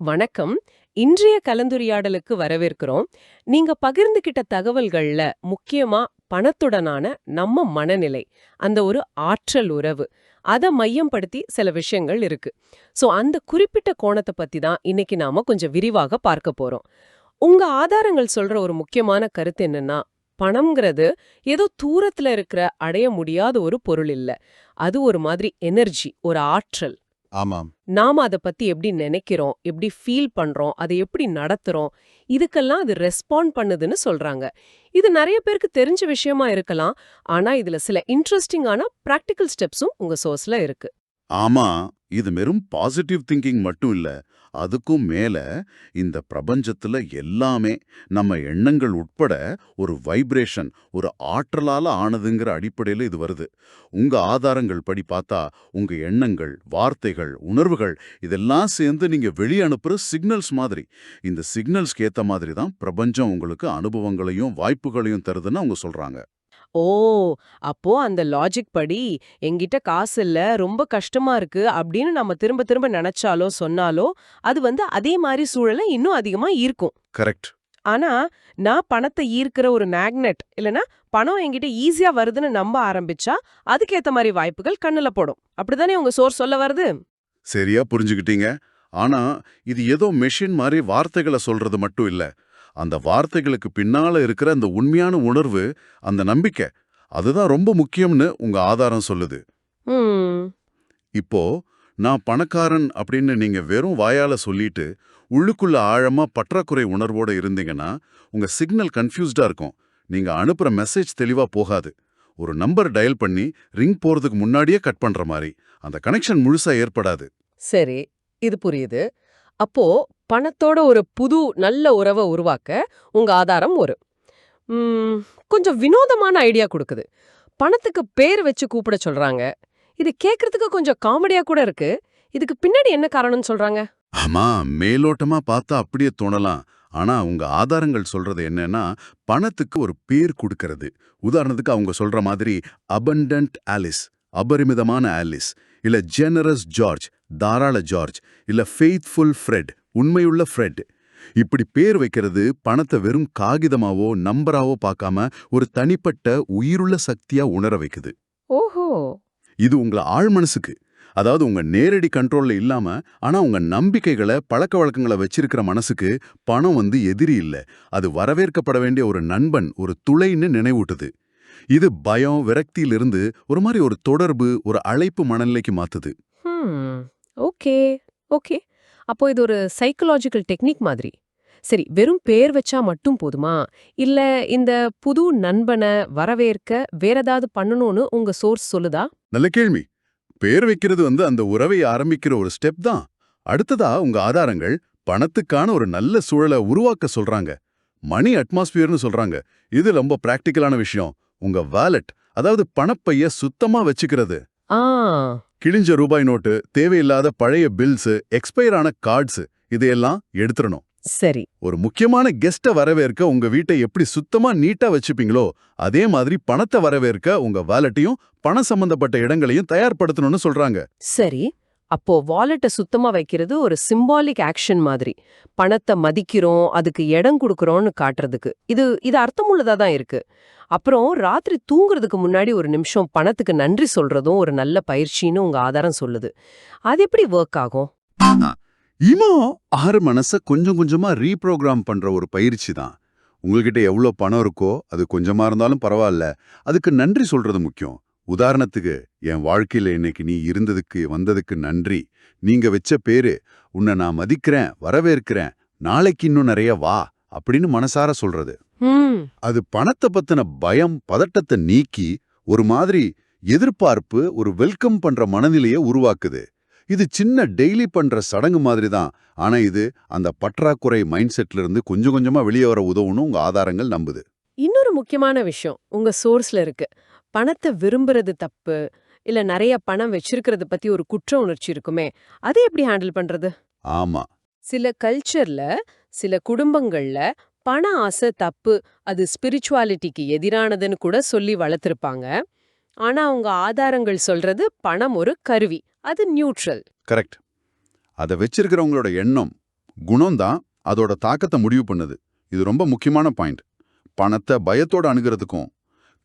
வணக்கம். இன்றைய கலந்துரையாடலுக்கு வரவேற்கிறோம். நீங்க பகிர்ந்துகிட்ட தகவல்கள்ல முக்கியமா பணத்துடனான நம்ம மனநிலை அந்த ஒரு ஆற்றல் உறவு அத மையப்படுத்தி சில விஷயங்கள் இருக்கு. சோ அந்த குறிப்பிட்ட கோணத்தை பத்தி தான் இன்னைக்கு நாம கொஞ்சம் விரிவாக பார்க்க போறோம். உங்க ஆதாரங்கள் சொல்ற ஒரு முக்கியமான கருத்து என்னன்னா பணம்ங்கிறது ஏதோ தூரத்துல இருக்கிற அடைய முடியாத ஒரு பொருள் இல்ல. அது ஒரு மாதிரி எனர்ஜி ஒரு ஆற்றல். ஆமாம். நாம அத பத்தி எப்படி நினைக்கிறோம் எப்படி ஃபீல் பண்றோம் அதை எப்படி நடத்துறோம் இதுக்கெல்லாம் அது ரெஸ்பாண்ட் பண்ணுதுன்னு சொல்றாங்க. இது நிறைய பேருக்கு தெரிஞ்ச விஷயமா இருக்கலாம் ஆனா இதுல சில இன்ட்ரெஸ்டிங்கான பிராக்டிக்கல் ஸ்டெப்ஸும் உங்க சோர்ஸ்ல இருக்கு. ஆமா இது வெறும் பாசிட்டிவ் திங்கிங் மட்டும் இல்ல அதுக்கும் மேல இந்த பிரபஞ்சத்துல எல்லாமே நம்ம எண்ணங்கள் உட்பட ஒரு வைப்ரேஷன் ஒரு ஆற்றலால ஆனதுங்கிற அடிப்படையில இது வருது. உங்க ஆதாரங்கள் படி பார்த்தா உங்க எண்ணங்கள் வார்த்தைகள் உணர்வுகள் இதெல்லாம் சேர்ந்து நீங்க வெளியே அனுப்புற சிக்னல்ஸ் மாதிரி. இந்த சிக்னல்ஸ்க்கு ஏத்த மாதிரி தான் பிரபஞ்சம் உங்களுக்கு அனுபவங்களையும் வாய்ப்புகளையும் தருதுன்னு அவங்க சொல்றாங்க. ஓ அப்போ அந்த லாஜிக் படி என்கிட்ட காசு இல்ல ரொம்ப கஷ்டமா இருக்கு அப்படின்னு நம்ம திரும்ப திரும்ப நினைச்சாலோ சொன்னாலோ அது வந்து அதே மாதிரி சூழலை இன்னும் அதிகமா ஈர்க்கும் கரெக்ட் ஆனா நான் பணத்தை ஈர்க்கிற ஒரு மேக்னெட் இல்லனா பணம் என்கிட்ட ஈஸியா வருதுன்னு நம்ப ஆரம்பிச்சா அதுக்கேத்த மாதிரி வாய்ப்புகள் கண்ணுல போடும். அப்படிதானே உங்க சோர்ஸ் சொல்ல வருது? சரியா புரிஞ்சுக்கிட்டீங்க. ஆனா இது ஏதோ மெஷின் மாதிரி வார்த்தைகளை சொல்றது மட்டும் இல்ல. அந்த வார்த்தைகளுக்கு பின்னால இருக்கிற அந்த உண்மையான உணர்வு அந்த நம்பிக்கை அதுதான் ரொம்ப முக்கியம்னு உங்க ஆதாரம் சொல்லுது. இப்போ நான் பணக்காரன் அப்படின்னு நீங்க வெறும் வாயால சொல்லிட்டு உள்ளுக்குள்ள ஆழமா பற்றாக்குறை உணர்வோட இருந்தீங்கன்னா உங்க சிக்னல் கன்ஃபியூஸ்டா இருக்கும். நீங்க அனுப்புற மெசேஜ் தெளிவா போகாது. ஒரு நம்பர் டயல் பண்ணி ரிங் போறதுக்கு முன்னாடியே கட் பண்ற மாதிரி அந்த கனெக்ஷன் முழுசா ஏற்படாது. சரி இது புரியுது. அப்போ பணத்தோட ஒரு புது நல்ல உறவை உருவாக்க உங்க ஆதாரம் ஒரு. கொஞ்சம் வினோதமான ஐடியா கொடுக்குது. பணத்துக்கு பேர் வச்சு கூப்பிட சொல்றாங்க. இது கேக்குறதுக்கு கொஞ்சம் காமெடியா கூட இருக்கு. இதுக்கு பின்னாடி என்ன காரணம்னு சொல்றாங்க? ஆமா மேலோட்டமா பார்த்தா அப்படியே தோணலாம். ஆனா உங்க ஆதாரங்கள் சொல்றது என்னன்னா பணத்துக்கு ஒரு பேர் கொடுக்கறது. உதாரணத்துக்கு அவங்க சொல்ற மாதிரி அபண்டன்ட் ஆலிஸ் அபரிமிதமான ஆலிஸ் இல்ல ஜெனரஸ் ஜார்ஜ் தாராள ஜார்ஜ் இல்ல ஃபெய்த்ஃபுல் ஃப்ரெட் உண்மையுள்ள ஃப்ரெட் இப்படி பேர் வைக்கிறது பணத்தை வெறும் காகிதமாவோ நம்பராவோ பார்க்காம ஒரு தனிப்பட்ட உயிருள்ள சக்தியா உணர வைக்குது. ஓஹோ. இது உங்கள ஆழ் மனசுக்கு. அதாவது உங்க நேரடி கண்ட்ரோல்ல இல்லாம ஆனா உங்க நம்பிக்கைகளை பழக்க வழக்கங்களை வச்சிருக்கிற மனசுக்கு பணம் வந்து எதிரி இல்ல. அது வரவேற்கப்பட வேண்டிய ஒரு நண்பன் ஒரு துளைன்னு நினைவூட்டுது. இது பயம் விரக்தியிலிருந்து ஒரு மாதிரி ஒரு தொடர்பு ஒரு அழைப்பு மனநிலைக்கு மாத்துது. ஓகே. ஓகே. அப்போ இது ஒரு சைக்கலாஜிக்கல் டெக்னிக் மாதிரி. சரி வெறும் பேர் வச்சா மட்டும் போதுமா? இல்ல இந்த புது நண்பனை வரவேற்க வேற ஏதாவது பண்ணணும்னு உங்க சோர்ஸ் சொல்லுதா? நல்ல கேள்வி. பேர் வைக்கிறது வந்து அந்த உறவை ஆரம்பிக்கிற ஒரு ஸ்டெப் தான். அடுத்ததா உங்க ஆதாரங்கள் பணத்துக்கான ஒரு நல்ல சூழலை உருவாக்க சொல்றாங்க. மணி அட்மாஸ்பியர்னு சொல்றாங்க. இது ரொம்ப பிராக்டிக்கலான விஷயம். உங்க வாலெட் அதாவது பணப்பைய சுத்தமா வச்சுக்கிறது. ஆ. கிழிஞ்ச ரூபாய் நோட்டு தேவையில்லாத பழைய பில்ஸ் எக்ஸ்பயர் ஆன கார்ட்ஸ் இதையெல்லாம் எடுத்துறணும் சரி. ஒரு முக்கியமான கெஸ்ட வரவேற்க உங்க வீட்டை எப்படி சுத்தமா நீட்டா வச்சுப்பீங்களோ அதே மாதிரி பணத்தை வரவேற்க உங்க வாலெட்டையும் பணம் சம்பந்தப்பட்ட இடங்களையும் தயார்படுத்தணும்னு சொல்றாங்க. சரி. அப்போ வாலெட்டை சுத்தமா வைக்கிறது ஒரு சிம்பாலிக் ஆக்ஷன் மாதிரி. பணத்தை மதிக்கிறோம் அதுக்கு இடம் கொடுக்குறோம்னு காட்டுறதுக்கு. இது இது அர்த்தமுள்ளதா தான் இருக்கு. அப்புறம் ராத்திரி தூங்குறதுக்கு முன்னாடி ஒரு நிமிஷம் பணத்துக்கு நன்றி சொல்றதும் ஒரு நல்ல பயிற்சின்னு உங்க ஆதாரம் சொல்லுது. அது எப்படி ஒர்க் ஆகும்? இமோ ஆறு மனச கொஞ்சம் கொஞ்சமா ரீப்ரோக்ராம் பண்ற ஒரு பயிற்சி தான். உங்ககிட்ட எவ்வளோ பணம் இருக்கோ அது கொஞ்சமா இருந்தாலும் பரவாயில்ல. அதுக்கு நன்றி சொல்றது முக்கியம். உதாரணத்துக்கு என் வாழ்க்கையில இன்னைக்கு நீ இருந்ததுக்கு வந்ததுக்கு நன்றி. நீங்க வச்ச பேரு உன்னை நான் மதிக்கிறேன் வரவேற்கிறேன் நாளைக்கு இன்னும் நிறைய வா அப்படின்னு மனசார சொல்றது. அது பணத்தை பத்தின பயம் பதட்டத்தை நீக்கி ஒரு மாதிரி எதிர்பார்ப்பு ஒரு வெல்கம் பண்ற மனநிலையை உருவாக்குது. இது சின்ன டெய்லி பண்ற சடங்கு மாதிரி தான். ஆனா இது அந்த பற்றாக்குறை மைண்ட் செட்ல இருந்து கொஞ்சம் கொஞ்சமா வெளியே வர உதவுன்னு உங்க ஆதாரங்கள் நம்புது. இன்னொரு முக்கியமான விஷயம் உங்க சோர்ஸ்ல இருக்கு. பணத்தை விரும்புறது தப்பு இல்ல நிறைய பணம் வச்சிருக்கிறது பத்தி ஒரு குற்ற உணர்ச்சி இருக்குமே அதை எப்படி ஹேண்டில் பண்றது? ஆமா. சில கல்ச்சர்ல சில குடும்பங்கள்ல பண ஆசை தப்பு அது ஸ்பிரிச்சுவாலிட்டிக்கு எதிரானதுன்னு கூட சொல்லி வளர்த்திருப்பாங்க. ஆனா அவங்க ஆதாரங்கள் சொல்றது பணம் ஒரு கருவி அது நியூட்ரல் கரெக்ட் அதை வச்சிருக்கிறவங்களோட எண்ணம் குணம் தான் அதோட தாக்கத்தை முடிவு பண்ணுது. இது ரொம்ப முக்கியமான பாயிண்ட் பணத்தை பயத்தோட அணுகிறதுக்கும்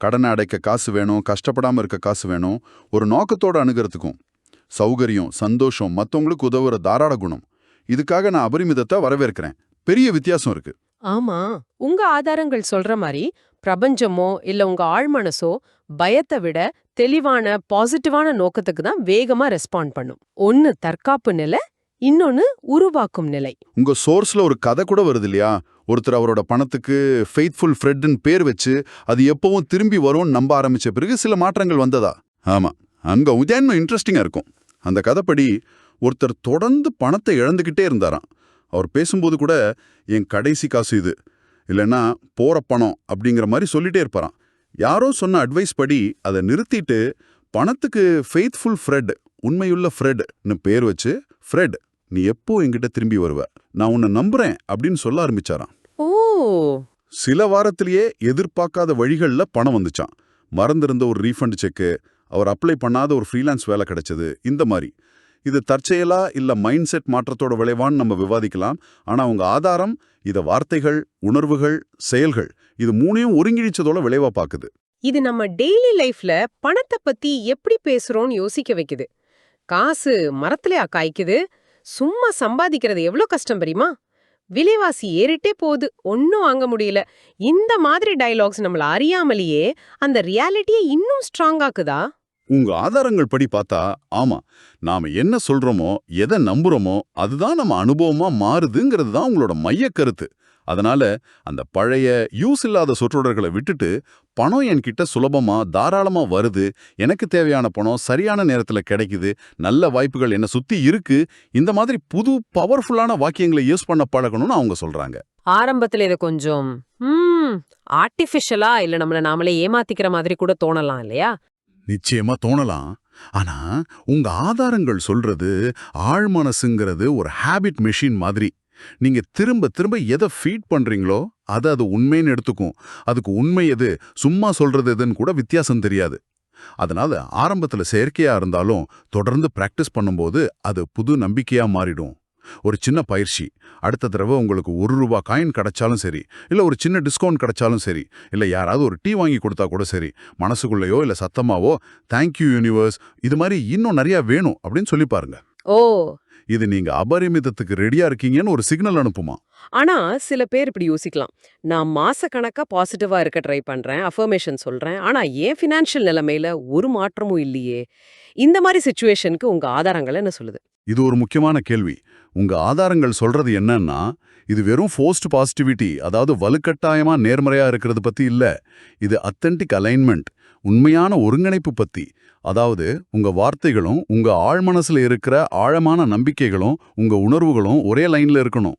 கடனை அடைக்க காசு வேணும் கஷ்டப்படாம இருக்க காசு வேணும் ஒரு நோக்கத்தோட அணுகிறதுக்கும். சௌகரியம் சந்தோஷம் மத்தவங்களுக்கு உதவுற தாராள குணம். இதுக்காக நான் அபரிமிதத்தை வரவேற்கிறேன். பெரிய வித்தியாசம் இருக்கு. ஆமா உங்க ஆதாரங்கள் சொல்ற மாதிரி பிரபஞ்சமோ இல்ல உங்க ஆழ்மனசோ பயத்தை விட தெளிவான பாசிட்டிவான நோக்கத்துக்கு தான் வேகமா ரெஸ்பாண்ட் பண்ணும். ஒன்னு தற்காப்பு நிலை இன்னொன்னு உருவாக்கும் நிலை. உங்க சோர்ஸ்ல ஒரு கதை கூட வருது இல்லையா? ஒருத்தர் அவரோட பணத்துக்கு ஃபெய்த்ஃபுல் ஃப்ரெட்னு பேர் வச்சு அது எப்பவும் திரும்பி வரும்னு நம்ப ஆரம்பிச்ச பிறகு சில மாற்றங்கள் வந்ததா? ஆமா. அங்க உதயன்மை இன்ட்ரெஸ்டிங்கா இருக்கும். அந்த கதைப்படி ஒருத்தர் தொடர்ந்து பணத்தை இழந்துகிட்டே இருந்தாராம். அவர் பேசும்போது கூட என் கடைசி காசு இது. இல்லைன்னா போற பணம் அப்படிங்கிற மாதிரி சொல்லிட்டே இருப்பாராம். யாரோ சொன்ன அட்வைஸ் படி அதை நிறுத்திட்டு பணத்துக்கு ஃபெய்த்ஃபுல் ஃப்ரெட் உண்மையுள்ள ஃப்ரெட்னு பேர் வச்சு ஃப்ரெட் நீ எப்போ என்கிட்ட திரும்பி வருவ? நான் உன்னை நம்புறேன் அப்படின்னு சொல்ல ஆரம்பிச்சாராம். ஓ. சில வாரத்திலேயே எதிர்பார்க்காத வழிகள்ல பணம் வந்துச்சான் மறந்திருந்த ஒரு ரீஃபண்ட் செக்கு அவர் அப்ளை பண்ணாத ஒரு ஃப்ரீலான்ஸ் வேலை கிடைச்சது இந்த மாதிரி இது தற்செயலா இல்ல மைண்ட் செட் மாற்றத்தோட விளைவான்னு நம்ம விவாதிக்கலாம் ஆனா உங்க ஆதாரம் இத வார்த்தைகள் உணர்வுகள் செயல்கள் இது மூணையும் ஒருங்கிழிச்சதோட விளைவா பாக்குது. இது நம்ம டெய்லி லைஃப்ல பணத்தை பத்தி எப்படி பேசுறோம்னு யோசிக்க வைக்குது. காசு மரத்திலயா காய்க்குது சும்மா சம்பாதிக்கிறது எவ்வளோ கஷ்டம் தெரியுமா? விலைவாசி ஏறிட்டே போகுது. ஒன்னும் வாங்க முடியல. இந்த மாதிரி டைலாக்ஸ் நம்மள அறியாமலேயே அந்த ரியாலிட்டியை இன்னும் ஸ்ட்ராங்காக்குதா உங்க ஆதாரங்கள் படி பார்த்தா ஆமா நாம என்ன சொல்றோமோ எதை நம்புறோமோ அதுதான் நம்ம அனுபவமா மாறுதுங்கிறது தான் உங்களோட மைய கருத்து. அதனால அந்த பழைய யூஸ் இல்லாத சொற்றொடர்களை விட்டுட்டு பணம் என்கிட்ட சுலபமா தாராளமா வருது. எனக்கு தேவையான பணம் சரியான நேரத்துல கிடைக்குது. நல்ல வாய்ப்புகள் என்ன சுத்தி இருக்கு. இந்த மாதிரி புது பவர்ஃபுல்லான வாக்கியங்களை யூஸ் பண்ண பழகணும்னு அவங்க சொல்றாங்க. ஆரம்பத்துல இதை கொஞ்சம் ஆர்டிஃபிஷியலா இல்ல நம்மள நாமளே ஏமாத்திக்கிற மாதிரி கூட தோணலாம் இல்லையா? நிச்சயமா தோணலாம். ஆனா உங்க ஆதாரங்கள் சொல்றது ஆழ்மனசுங்கிறது ஒரு ஹாபிட் மெஷின் மாதிரி. நீங்க திரும்ப திரும்ப எதை ஃபீட் பண்றீங்களோ அதை அது உண்மைன்னு எடுத்துக்கும். அதுக்கு உண்மை எது? சும்மா சொல்றது எதுன்னு கூட வித்தியாசம் தெரியாது. அதனால ஆரம்பத்துல செயற்கையா இருந்தாலும் தொடர்ந்து பிராக்டிஸ் பண்ணும்போது அது புது நம்பிக்கையா மாறிடும். ஒரு சின்ன பயிற்சி. அடுத்த தடவை உங்களுக்கு ஒரு ரூபா காயின் கிடைச்சாலும் சரி இல்ல ஒரு சின்ன டிஸ்கவுண்ட் கிடைச்சாலும் சரி இல்ல யாராவது ஒரு டீ வாங்கி கொடுத்தா கூட சரி மனசுக்குள்ளேயோ இல்ல சத்தமாவோ தேங்க்யூ யூனிவர்ஸ் இது மாதிரி இன்னும் நிறைய வேணும் அப்படின்னு சொல்லி பாருங்க. ஓ! இது நீங்க அபரிமிதத்துக்கு ரெடியா இருக்கீங்கன்னு ஒரு சிக்னல் அனுப்புமா? ஆனா சில பேர் இப்படி யோசிக்கலாம். நான் மாச கணக்கா பாசிட்டிவா இருக்க ட்ரை பண்றேன் அஃபர்மேஷன் சொல்றேன் ஆனா ஏன் ஃபினான்ஷியல் நிலைமையில ஒரு மாற்றமும் இல்லையே. இந்த மாதிரி சுச்சுவேஷனுக்கு உங்க ஆதாரங்கள் என்ன சொல்லுது? இது ஒரு முக்கியமான கேள்வி. உங்க ஆதாரங்கள் சொல்றது என்னன்னா இது வெறும் ஃபோர்ஸ்ட் பாசிட்டிவிட்டி அதாவது வலுக்கட்டாயமா நேர்மறையா இருக்கிறது பத்தி இல்ல. இது அத்தன்டிக் அலைன்மெண்ட் உண்மையான ஒருங்கிணைப்பு பத்தி. அதாவது உங்க வார்த்தைகளும் உங்க ஆழ்மனசுல இருக்கிற ஆழமான நம்பிக்கைகளும் உங்க உணர்வுகளும் ஒரே லைன்ல இருக்கணும்.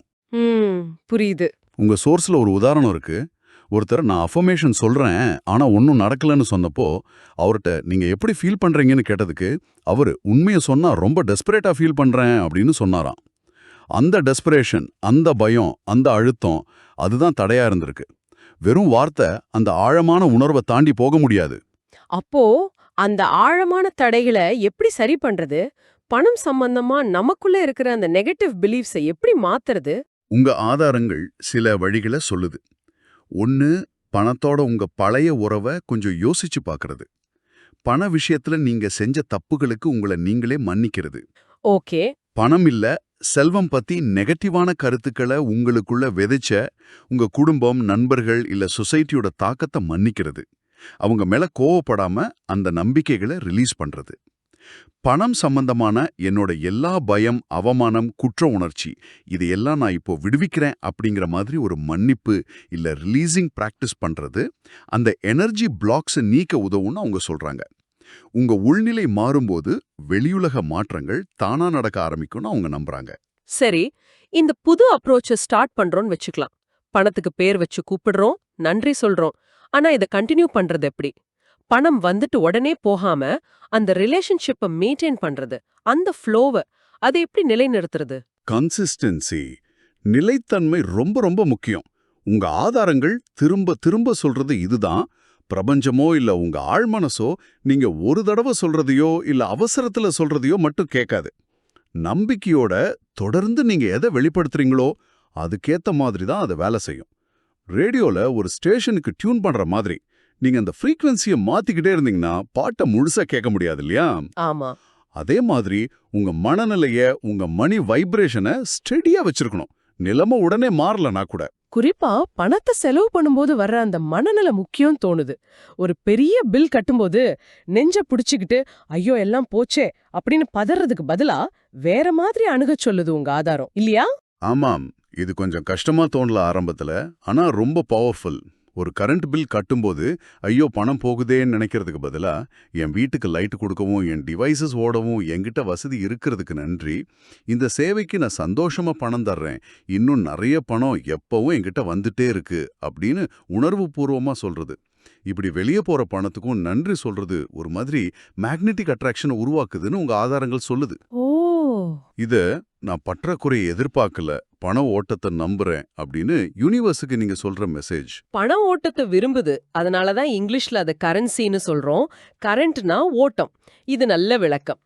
புரியுது. உங்க சோர்ஸ்ல ஒரு உதாரணம் இருக்கு. ஒருத்தர் நான் அஃபர்மேஷன் சொல்றேன் ஆனா ஒன்றும் நடக்கலன்னு சொன்னப்போ அவர்கிட்ட நீங்க எப்படி ஃபீல் பண்றீங்கன்னு கேட்டதுக்கு அவரு உண்மையை சொன்னா ரொம்ப டெஸ்பரேட்டா ஃபீல் பண்றேன் அப்படின்னு சொன்னாராம். அந்த டெஸ்பரேஷன் அந்த பயம் அந்த அழுத்தம் அதுதான் தடையா இருந்திருக்கு. வெறும் வார்த்தை அந்த ஆழமான உணர்வை தாண்டி போக முடியாது. அப்போ அந்த ஆழமான தடைகளை எப்படி சரி பண்றது? பணம் சம்பந்தமா நமக்குள்ள இருக்கிற அந்த நெகட்டிவ் பிலீஃப்ஸை எப்படி மாத்துறது? உங்க ஆதாரங்கள் சில வழிகளை சொல்லுது. ஒன்னு பணத்தோட உங்க பழைய உறவை கொஞ்சம் யோசிச்சு பார்க்கறது பண விஷயத்துல நீங்க செஞ்ச தப்புகளுக்கு உங்களை நீங்களே மன்னிக்கிறது. ஓகே. பணம் இல்ல செல்வம் பத்தி நெகட்டிவான கருத்துக்களை உங்களுக்குள்ள விதைச்ச உங்க குடும்பம் நண்பர்கள் இல்ல சொசைட்டியோட தாக்கத்தை மன்னிக்கிறது. அவங்க மேல கோவப்படாம அந்த நம்பிக்கைகளை ரிலீஸ் பண்றது. பணம் சம்பந்தமான என்னோட எல்லா பயம் அவமானம் குற்ற உணர்ச்சி இதையெல்லாம் நான் இப்போ விடுவிக்கிறேன் அப்படிங்கிற மாதிரி ஒரு மன்னிப்பு இல்ல ரிலீசிங் பிராக்டிஸ் பண்றது அந்த எனர்ஜி பிளாக்ஸை நீக்க உதவும்னு அவங்க சொல்றாங்க. உங்க உள்நிலை மாறும்போது வெளியுலக மாற்றங்கள் தானா நடக்க ஆரம்பிக்கும்னு அவங்க நம்புகிறாங்க சரி இந்த புது அப்ரோச்ச ஸ்டார்ட் பண்றோம்னு வச்சுக்கலாம். பணத்துக்கு பேர் வச்சு கூப்பிடுறோம் நன்றி சொல்றோம். ஆனா இத கண்டினியூ பண்றது எப்படி? பணம் வந்துட்டு உடனே போகாம அந்த ரிலேஷன்ஷிப்பை மெயின்டைன் பண்றது. அந்த ஃப்ளோவை அதை எப்படி நிலைநிறுத்துறது? கன்சிஸ்டன்சி நிலைத்தன்மை ரொம்ப ரொம்ப முக்கியம். உங்க ஆதாரங்கள் திரும்ப திரும்ப சொல்றது இதுதான். பிரபஞ்சமோ இல்ல உங்க ஆழ்மனசோ நீங்க ஒரு தடவை சொல்றதையோ இல்ல அவசரத்துல சொல்றதையோ மட்டும் கேட்காது. நம்பிக்கையோட தொடர்ந்து நீங்க எதை வெளிப்படுத்துறீங்களோ அதுக்கேத்த மாதிரி தான் அது வேலை செய்யும். ரேடியோல ஒரு ஸ்டேஷனுக்கு டியூன் பண்ற மாதிரி. நீங்க அந்த ஃப்ரீக்வன்சியை மாத்திக்கிட்டே இருந்தீங்கன்னா பாட்டை முழுசா கேட்க முடியாது இல்லையா? ஆமா. அதே மாதிரி உங்க மனநிலைய உங்க மணி வைப்ரேஷனை ஸ்டெடியா வச்சிருக்கணும். நிலைமை உடனே மாறலனா கூட. குறிப்பா பணத்தை செலவு பண்ணும்போது வர்ற அந்த மனநல முக்கியம் தோணுது. ஒரு பெரிய பில் கட்டும்போது நெஞ்ச புடிச்சுக்கிட்டு ஐயோ எல்லாம் போச்சே அப்படின்னு பதறதுக்கு பதிலா வேற மாதிரி அணுகச் சொல்லுது உங்க ஆதாரம். இல்லையா? ஆமாம். இது கொஞ்சம் கஷ்டமா தோணல ஆரம்பத்துல ஆனா ரொம்ப பவர்ஃபுல் ஒரு கரண்ட் பில் கட்டும்போது ஐயோ பணம் போகுதேன்னு நினைக்கிறதுக்கு பதிலா என் வீட்டுக்கு லைட் கொடுக்கவும் என் டிவைசஸ் ஓடவும் என்கிட்ட வசதி இருக்கிறதுக்கு நன்றி. இந்த சேவைக்கு நான் சந்தோஷமா பணம் தர்றேன். இன்னும் நிறைய பணம் எப்பவும் என்கிட்ட வந்துட்டே இருக்கு அப்படின்னு உணர்வு பூர்வமாக சொல்றது. இப்படி வெளியே போற பணத்துக்கும் நன்றி சொல்றது ஒரு மாதிரி மேக்னெட்டிக் அட்ராக்ஷனை உருவாக்குதுன்னு உங்க ஆதாரங்கள் சொல்லுது. ஓ! இத நான் பற்றாக்குறையை எதிர்பார்க்கல. பண ஓட்டத்தை நம்புறேன் அப்படின்னு யூனிவர்ஸுக்கு நீங்க சொல்ற மெசேஜ் பண ஓட்டத்தை விரும்புது. அதனால தான் இங்கிலீஷ்ல அது கரன்சின்னு சொல்றோம். கரண்ட்னா ஓட்டம். இது நல்ல விளக்கம்.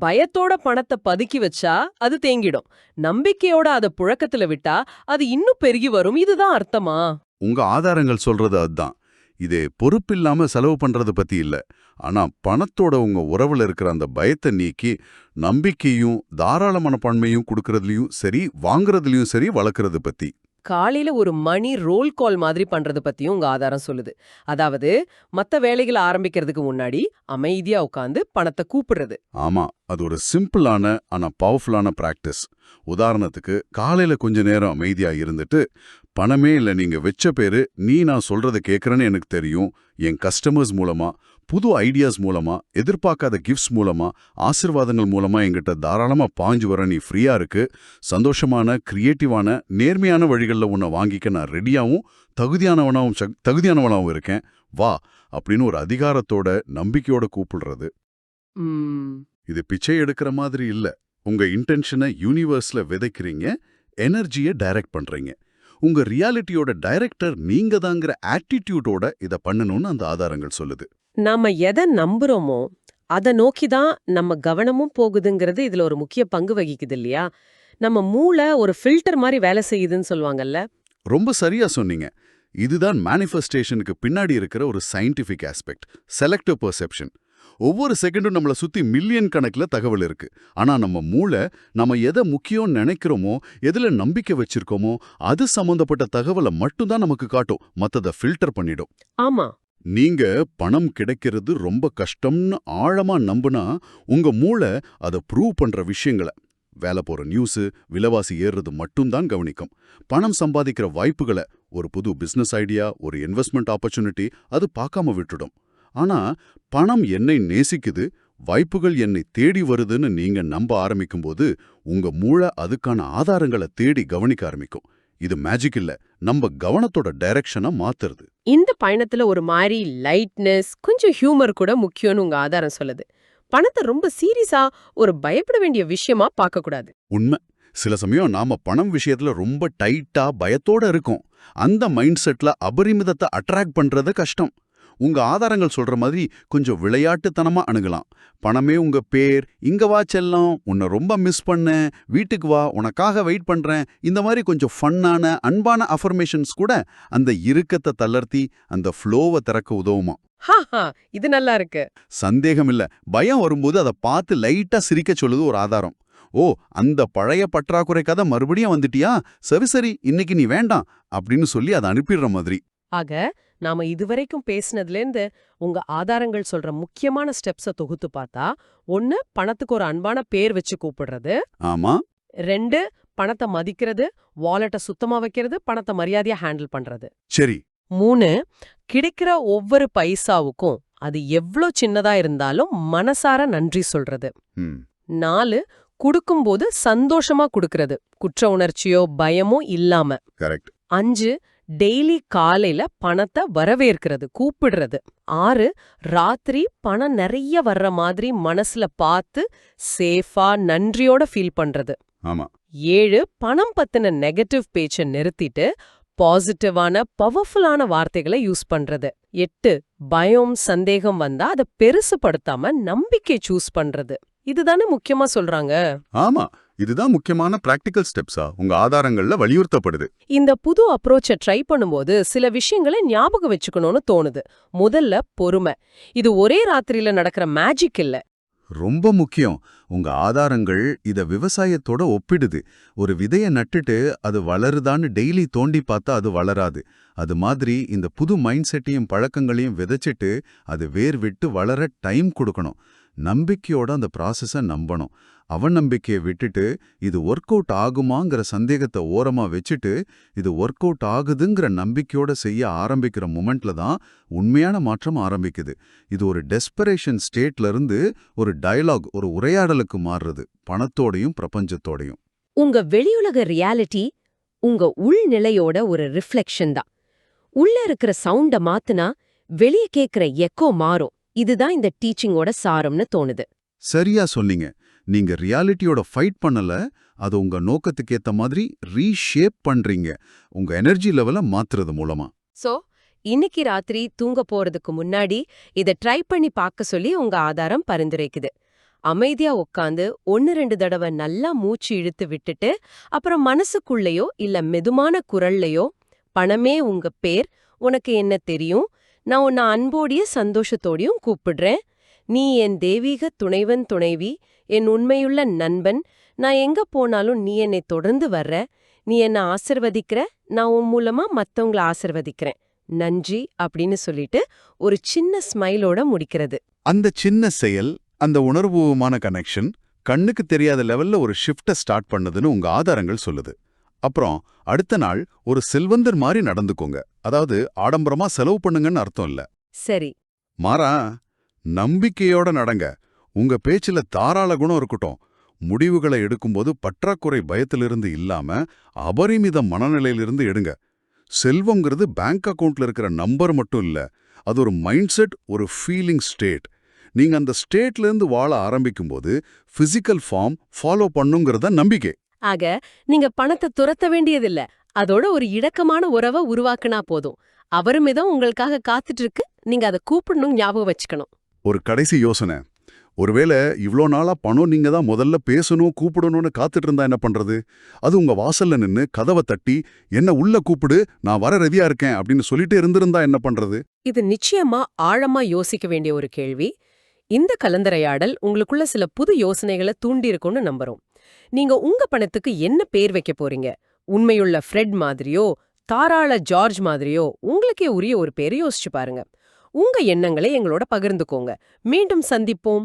பயத்தோட பணத்தை பதுக்கி வச்சா அது தேங்கிடும். நம்பிக்கையோட அதை புழக்கத்துல விட்டா அது இன்னும் பெருகி வரும். இதுதான் அர்த்தமா? உங்க ஆதாரங்கள் சொல்றது அதுதான். இது பொறுப்பில்லாம செலவு பண்றது பத்தி இல்ல. ஆனா பணத்தோட உங்க உறவுல இருக்கிற அந்த பயத்தை நீக்கி நம்பிக்கையும் தாராள மனப்பான்மையும் கொடுக்கறதுலயும் சரி வாங்குறதுலயும் சரி வளர்க்கறது பத்தி. காலையில ஒரு மணி ரோல் கால் மாதிரி பண்றது பத்தியும் உங்க ஆதாரம் சொல்லுது. அதாவது மத்த வேலைகளை ஆரம்பிக்கிறதுக்கு முன்னாடி அமைதியா உட்காந்து பணத்தை கூப்பிடுறது. ஆமா அது ஒரு சிம்பிளான ஆனா பவர்ஃபுல்லான பிராக்டிஸ் உதாரணத்துக்கு காலையில கொஞ்ச நேரம் அமைதியா இருந்துட்டு பணமே இல்ல நீங்க வெச்ச பேரு நீ நான் சொல்றத கேக்குறேன்னு எனக்கு தெரியும். என் கஸ்டமர்ஸ் மூலமா புது ஐடியாஸ் மூலமா எதிர்பார்க்காத கிஃப்ட்ஸ் மூலமா ஆசிர்வாதங்கள் மூலமா எங்கிட்ட தாராளமா பாஞ்சு வர நீ ஃப்ரீயா இருக்கு. சந்தோஷமான கிரியேட்டிவான நேர்மையான வழிகளில் உன்னை வாங்கிக்க நான் ரெடியாவும் தகுதியானவனாவும் சக்- தகுதியானவனாவும் இருக்கேன். வா அப்படின்னு ஒரு அதிகாரத்தோட நம்பிக்கையோட கூப்பிடுறது. இது பிச்சை எடுக்கிற மாதிரி இல்ல. உங்க இன்டென்ஷனை யூனிவர்ஸ்ல விதைக்கிறீங்க எனர்ஜியை டைரக்ட் பண்றீங்க. உங்க ரியாலிட்டியோட டைரக்டர் நீங்க தாங்கிற ஆட்டிடியூடோட இத பண்ணணும்னு அந்த ஆதாரங்கள் சொல்லுது. நாம எதை நம்புறோமோ அதை நோக்கி தான் நம்ம கவனமும் போகுதுங்கிறது இதுல ஒரு முக்கிய பங்கு வகிக்குது இல்லையா? நம்ம மூளை ஒரு ஃபில்டர் மாதிரி வேலை செய்யுதுன்னு சொல்லுவாங்கல்ல? ரொம்ப சரியா சொன்னீங்க. இதுதான் மேனிஃபெஸ்டேஷனுக்கு பின்னாடி இருக்கிற ஒரு சயின்டிஃபிக் ஆஸ்பெக்ட் செலக்டிவ் பெர்செப்ஷன் ஒவ்வொரு செகண்டும் நம்மள சுத்தி மில்லியன் கணக்குல தகவல் இருக்கு. ஆனா நம்ம மூளை நம்ம எதை முக்கியம் நினைக்கிறோமோ எதுல நம்பிக்கை வச்சிருக்கோமோ அது சம்பந்தப்பட்ட தகவலை மட்டும்தான் நமக்கு காட்டும். மத்தத ஃபில்டர் பண்ணிடும். ஆமா. நீங்க பணம் கிடைக்கிறது ரொம்ப கஷ்டம்னு ஆழமா நம்புனா உங்க மூளை அதை ப்ரூவ் பண்ற விஷயங்களை வேலை போற நியூஸ் விலைவாசி ஏறுறது மட்டும்தான் கவனிக்கும். பணம் சம்பாதிக்கிற வாய்ப்புகளை ஒரு புது பிசினஸ் ஐடியா ஒரு இன்வெஸ்ட்மெண்ட் ஆப்பர்ச்சுனிட்டி அது பார்க்காம விட்டுடும். ஆனா பணம் என்னை நேசிக்குது வாய்ப்புகள் என்னை தேடி வருதுன்னு நீங்க நம்ப ஆரம்பிக்கும்போது உங்க மூளை அதுக்கான ஆதாரங்களை தேடி கவனிக்க ஆரம்பிக்கும். இது மேஜிக் இல்ல. நம்ம கவனத்தோட டைரக்ஷனை மாத்துறது. இந்த பயணத்துல ஒரு மாதிரி லைட்னஸ் கொஞ்சம் ஹியூமர் கூட முக்கியம்னு உங்க ஆதாரம் சொல்லுது. பணத்தை ரொம்ப சீரியஸா ஒரு பயப்பட வேண்டிய விஷயமா பார்க்க கூடாது உண்மை. சில சமயம் நாம பணம் விஷயத்துல ரொம்ப டைட்டா பயத்தோட இருக்கோம். அந்த மைண்ட் செட்ல அபரிமிதத்தை அட்ராக்ட் பண்றது கஷ்டம். உங்க ஆதாரங்கள் சொல்ற மாதிரி கொஞ்சம் விளையாட்டுத்தனமா அணுகலாம். பணமே உங்க பேர் இங்க வா செல்லம் உன்னை ரொம்ப மிஸ் பண்ணேன் வீட்டுக்கு வா உனக்காக வெயிட் பண்றேன். இந்த மாதிரி கொஞ்சம் ஃபன்னான அன்பான அஃபர்மேஷன்ஸ் கூட அந்த இறுக்கத்தை தளர்த்தி அந்த ஃப்ளோவை திறக்க உதவுமா? இது நல்லா இருக்கு. சந்தேகம் இல்ல. பயம் வரும்போது அதை பார்த்து லைட்டா சிரிக்க சொல்லுது ஒரு ஆதாரம். ஓ அந்த பழைய பற்றாக்குறை கதை மறுபடியும் வந்துட்டியா? சரி சரி இன்னைக்கு நீ வேண்டாம் அப்படின்னு சொல்லி அதை அனுப்பிடுற மாதிரி. ஆக நாம இதுவரைக்கும் பேசினதுலேருந்து உங்க ஆதாரங்கள் சொல்ற முக்கியமான ஸ்டெப்ஸ தொகுத்து பார்த்தா ஒன்னு பணத்துக்கு ஒரு அன்பான பேர் வச்சு கூப்பிடுறது. ஆமா. ரெண்டு பணத்தை மதிக்கிறது வாலெட்டை சுத்தமா வைக்கிறது பணத்தை மரியாதையா ஹேண்டில் பண்றது. சரி. மூணு கிடைக்கிற ஒவ்வொரு பைசாவுக்கும் அது எவ்ளோ சின்னதா இருந்தாலும் மனசார நன்றி சொல்றது. நாலு குடுக்கும்போது சந்தோஷமா குடுக்கறது. குற்ற உணர்ச்சியோ பயமோ இல்லாம. கரெக்ட். அஞ்சு டெய்லி காலையில பணத்தை வரவேற்கிறது கூப்பிடுறது. ஆறு ராத்திரி பணம் நிறைய வர்ற மாதிரி மனசுல பார்த்து சேஃபா நன்றியோட ஃபீல் பண்றது. ஆமா. ஏழு பணம் பத்தின நெகட்டிவ் பேச்ச நிறுத்திட்டு பாசிட்டிவான பவர்ஃபுல்லான வார்த்தைகளை யூஸ் பண்றது. எட்டு பயம் சந்தேகம் வந்தா அதை பெருசுபடுத்தாம நம்பிக்கை சூஸ் பண்றது. இதுதானே முக்கியமா சொல்றாங்க? ஆமா இதுதான் முக்கியமான பிராக்டிக்கல் ஸ்டெப்ஸா உங்க ஆதாரங்கள்ல வலியுறுத்தப்படுது. இந்த புது அப்ரோச்சை ட்ரை பண்ணும்போது சில விஷயங்களை ஞாபகம் வச்சுக்கணும்னு தோணுது. முதல்ல பொறுமை. இது ஒரே ராத்திரியில நடக்கிற மேஜிக் இல்ல. ரொம்ப முக்கியம். உங்க ஆதாரங்கள் இத விவசாயத்தோட ஒப்பிடுது. ஒரு விதைய நட்டுட்டு அது வளருதான்னு டெய்லி தோண்டி பார்த்தா அது வளராது. அது மாதிரி இந்த புது மைண்ட் செட்டையும் பழக்கங்களையும் விதைச்சிட்டு அது வேர் விட்டு வளர டைம் கொடுக்கணும். நம்பிக்கையோட அந்த ப்ராசஸை நம்பணும். அவநம்பிக்கையை விட்டுட்டு இது ஒர்க் அவுட் ஆகுமாங்கிற சந்தேகத்தை ஓரமா வச்சுட்டு இது ஒர்க் அவுட் ஆகுதுங்கிற நம்பிக்கையோட செய்ய ஆரம்பிக்கிற மூமெண்ட்ல தான் உண்மையான மாற்றம் ஆரம்பிக்குது. இது ஒரு டெஸ்பரேஷன் ஸ்டேட்ல இருந்து ஒரு டயலாக் ஒரு உரையாடலுக்கு மாறுறது பணத்தோடையும் பிரபஞ்சத்தோடையும். உங்க வெளியுலக ரியாலிட்டி உங்க உள்நிலையோட ஒரு ரிஃப்ளெக்ஷன் தான். உள்ள இருக்கிற சவுண்ட மாத்துனா வெளிய கேக்குற எக்கோ மாறும். இதுதான் இந்த டீச்சிங்கோட சாரம்னு தோணுது. சரியா சொன்னீங்க. நீங்க ரியாலிட்டியோட ஃபைட் பண்ணல அது உங்க நோக்கத்துக்கு ஏத்த மாதிரி ரீஷேப் பண்றீங்க. உங்க எனர்ஜி லெவலை மாத்துறது மூலமா. சோ இன்னைக்கு ராத்திரி தூங்க போறதுக்கு முன்னாடி இத ட்ரை பண்ணி பார்க்க சொல்லி உங்க ஆதாரம் பரிந்துரைக்குது. அமைதியா உட்காந்து ஒன்னு ரெண்டு தடவை நல்லா மூச்சு இழுத்து விட்டுட்டு அப்புறம் மனசுக்குள்ளேயோ இல்ல மெதுமான குரல்லையோ பணமே உங்க பேர் உனக்கு என்ன தெரியும்? நான் உன்னை அன்போடிய சந்தோஷத்தோடையும் கூப்பிடுறேன். நீ என் தெய்வீக துணைவன் துணைவி என் உண்மையுள்ள நண்பன். நான் எங்க போனாலும் நீ என்னை தொடர்ந்து வர்ற. நீ என்ன ஆசிர்வதிக்கிற. நான் உன் மூலமா மத்தவங்கள ஆசிர்வதிக்கிறேன். நன்றி அப்படின்னு சொல்லிட்டு ஒரு சின்ன ஸ்மைலோட முடிக்கிறது. அந்த சின்ன செயல் அந்த உணர்வுமான கனெக்ஷன் கண்ணுக்கு தெரியாத லெவல்ல ஒரு ஷிஃப்ட ஸ்டார்ட் பண்ணுதுன்னு உங்க ஆதாரங்கள் சொல்லுது. அப்புறம் அடுத்த நாள் ஒரு செல்வந்தர் மாதிரி நடந்துக்கோங்க. அதாவது ஆடம்பரமா செலவு பண்ணுங்கன்னு அர்த்தம் இல்ல. சரி. மாறா நம்பிக்கையோட நடங்க. உங்க பேச்சுல தாராள குணம் இருக்கட்டும். முடிவுகளை எடுக்கும்போது பற்றாக்குறை பயத்திலிருந்து இல்லாம அபரிமித மனநிலையிலிருந்து எடுங்க. செல்வங்கிறது பேங்க் அக்கவுண்ட்ல இருக்கிற நம்பர் மட்டும் இல்ல. அது ஒரு மைண்ட் செட் ஒரு ஃபீலிங் ஸ்டேட். நீங்க அந்த ஸ்டேட்ல இருந்து வாழ ஆரம்பிக்கும்போது பிசிக்கல் ஃபார்ம் ஃபாலோ பண்ணுங்கிறத நம்பிக்கை. ஆக நீங்க பணத்தை துரத்த வேண்டியதில்ல. அதோட ஒரு இடக்கமான உறவை உருவாக்குனா போதும். அவருமிதம் உங்களுக்காக காத்துட்டு இருக்கு நீங்க அதை கூப்பிடணும் ஞாபகம் வச்சுக்கணும். ஒரு கடைசி யோசனை. ஒருவேளை இவ்ளோ நாளா பணம் நீங்க தான் முதல்ல பேசணும் கூப்பிடணும்னு காத்துட்டு இருந்தா என்ன பண்றது? அது உங்க வாசல்ல நின்னு கதவை தட்டி என்ன உள்ள கூப்பிடு நான் வர ரெடியா இருக்கேன் அப்படின்னு சொல்லிட்டு இருந்திருந்தா என்ன பண்றது? இது நிச்சயமா ஆழமா யோசிக்க வேண்டிய ஒரு கேள்வி. இந்த கலந்துரையாடல் உங்களுக்குள்ள சில புது யோசனைகளை தூண்டியிருக்கும்னு நம்புறோம். நீங்க உங்க பணத்துக்கு என்ன பேர் வைக்க போறீங்க? உண்மையுள்ள ஃப்ரெட் மாதிரியோ தாராள ஜார்ஜ் மாதிரியோ உங்களுக்கே உரிய ஒரு பேரை யோசிச்சு பாருங்க. உங்க எண்ணங்களை எங்களோட பகிர்ந்துக்கோங்க. மீண்டும் சந்திப்போம்.